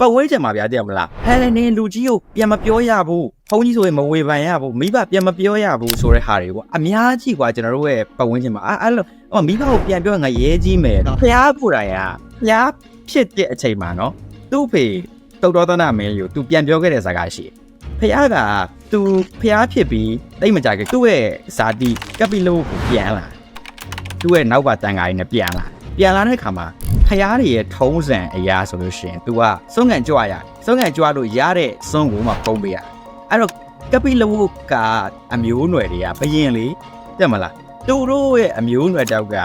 ပတ်ဝဲချင်မှာဗျာတဲ့မလားဟဲလေနေလူကြီးကိုပြန်မပြောရဘူးဘုန်းကြီးဆိုရင်မဝေဖန်ရဘူးမိဘပြန်မပြောရဘူးဆိုတဲ့ဟာတွေကွာအများကြီးကွာကျွန်တော်တို့ရဲ့ပတ်ဝန်းကျင်မှာအဲ့အဲ့လိုဟောမိဘကိုပြန်ပြောရင်ငါရဲကြီးမယ်ဖျားပူတာရဖျားဖြစ်တဲ့အချိန်မှာနော်သူ့ဖေတုတ်တော်သနာမင်းကိုသူပြန်ပြောခဲ့တဲ့စကားရှိတယ်ဖျားကသူဖျားဖြစ်ပြီးတိတ်မကြခင်သူ့ရဲ့ဇာတိကပီလိုကိုပြန်လာသူ့ရဲ့နောက်ပါတန်ဃာကြီးနဲ့ပြန်လာပြန်လာတဲ့ခါမှာ ဖျားတွေရဲ့ထုံးစံအရာဆိုလို့ရှိရင် तू ကစုံငံကြွရစုံငံကြွလို့ရတဲ့စွန်းကိုမှပုံပေးရအဲ့တော့ကပီလိုကအမျိုးနွယ်တွေကဘယင်လေတက်မလားသူတို့ရဲ့အမျိုးနွယ်တောက်က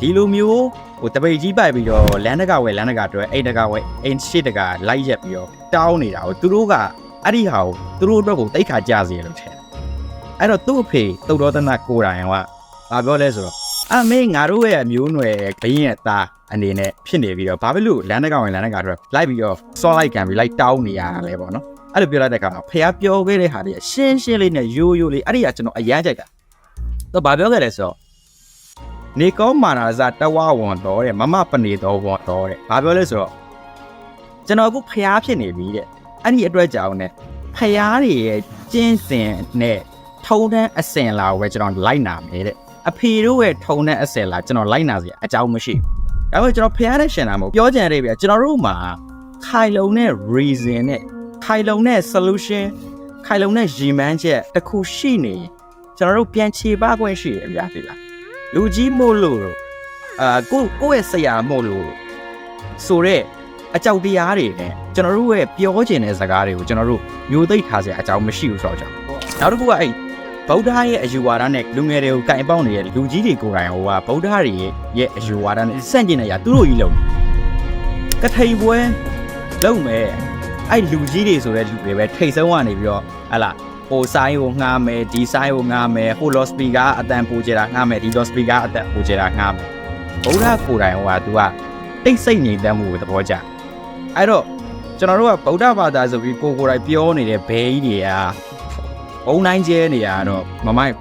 ဒီလိုမျိုးဟိုတပိတ်ကြီးပိုက်ပြီးတော့လမ်းတကဝဲလမ်းတကတွဲအိမ်တကဝဲအိမ်ရှိတကလိုက်ရက်ပြီးတော့တောင်းနေတာကိုသူတို့ကအဲ့ဒီဟာကိုသူတို့အတွက်ကိုတိတ်ခါကြစေလို့ထင်တယ်အဲ့တော့သူ့အဖေတုတ်တော်သနာကိုယ်တိုင်ကဘာပြောလဲဆိုတော့ အမေငါတို့ရဲ့အမျိုးနွယ်ဘရင်ရဲ့သားအနေနဲ့ဖြစ်နေပြီးတော့ဘာဖြစ်လို့လမ်းတကဝဲလမ်းတကတွဲလိုက်ပြီးတော့စောလိုက်ကန်ပြီးလိုက်တောင်းနေရတာလဲပေါ့နော်အဲ့လိုပြောလိုက်တဲ့အခါမှာဖះပြောခဲ့တဲ့ဟာတွေရှင်းရှင်းလေးနဲ့ရိုးရိုးလေးအဲ့ဒီကကျွန်တော်အရမ်းကြိုက်တာတော့ဘာပြောခဲ့လဲဆိုတော့နေကောမာနာဇာတဝဝန်တော်တဲ့မမပနေတော်ဝန်တော်တဲ့ဘာပြောလဲဆိုတော့ကျွန်တော်အခုဖျားဖြစ်နေပြီတဲ့အဲ့ဒီအတွက်ကြောင့်ねဖျားတွေရဲ့ကျင်းစင်နဲ့ထုံတန်းအစင်လာကိုပဲကျွန်တော်လိုက်နာမယ်တဲ့ အဖေတို့ရဲ့ထုံတန်းအစင်လာကျွန်တော်လိုက်နာစရာအကြောင်းမရှိဘူးဒါပေမဲ့ကျွန်တော်ဖျားတဲ့ရှင်တာမဟုတ်ပြောကြတယ်ဗျာကျွန်တော်တို့မှာခိုင်လုံတဲ့ reason နဲ့ခိုင်လုံတဲ့ solution ခိုင်လုံတဲ့ရည်မှန်းချက်တစ်ခုရှိနေရင်ကျွန်တော်တို့ပြန်ခြေပခွင့်ရှိရဗျာဒီလားလူကြီးမို့လို့တော့အာကိုကိုယ့်ရဲ့ဆရာမို့လို့ဆိုတော့အကြောက်တရားတွေနဲ့ကျွန်တော်တို့ရဲ့ပြောချင်တဲ့စကားတွေကိုကျွန်တော်တို့မျိုးသိပ်ထားစရာအကြောင်းမရှိဘူးဆိုတော့ကြောင့်နောက်တစ်ခုကအဲ့ ဗုဒ္ဓရဲ့အယူဝါဒနဲ့လူငယ်တွေကိုကင်ပေါက်နေတဲ့လူကြီးတွေကိုယ်တိုင်ဟိုကဗုဒ္ဓတွေရဲ့အယူဝါဒနဲ့ဆန့်ကျင်နေရသူတို့ကြီးလုံးကထိန်ပွဲလုံးမဲ့အဲ့လူကြီးတွေဆိုတဲ့လူတွေပဲထိတ်ဆုံးကနေပြီးတော့ဟလာဟိုဆိုင်ကိုငှားမယ်ဒီဆိုင်ကိုငှားမယ်ဟို lost speaker အတန်ပူကြတာငှားမယ်ဒီ lost speaker အတန်ပူကြတာငှားမယ်ဘုရားကိုယ်တိုင်ဟိုက तू ကတိတ်ဆိတ်ငြိမ်သက်မှုကိုသဘောကျအဲ့တော့ကျွန်တော်တို့ကဗုဒ္ဓဘာသာဆိုပြီးကိုယ်ကိုယ်တိုင်ပြောနေတဲ့ဘဲကြီးတွေက ဘုံတိုင်းကျဲနေရတော့မမိုက်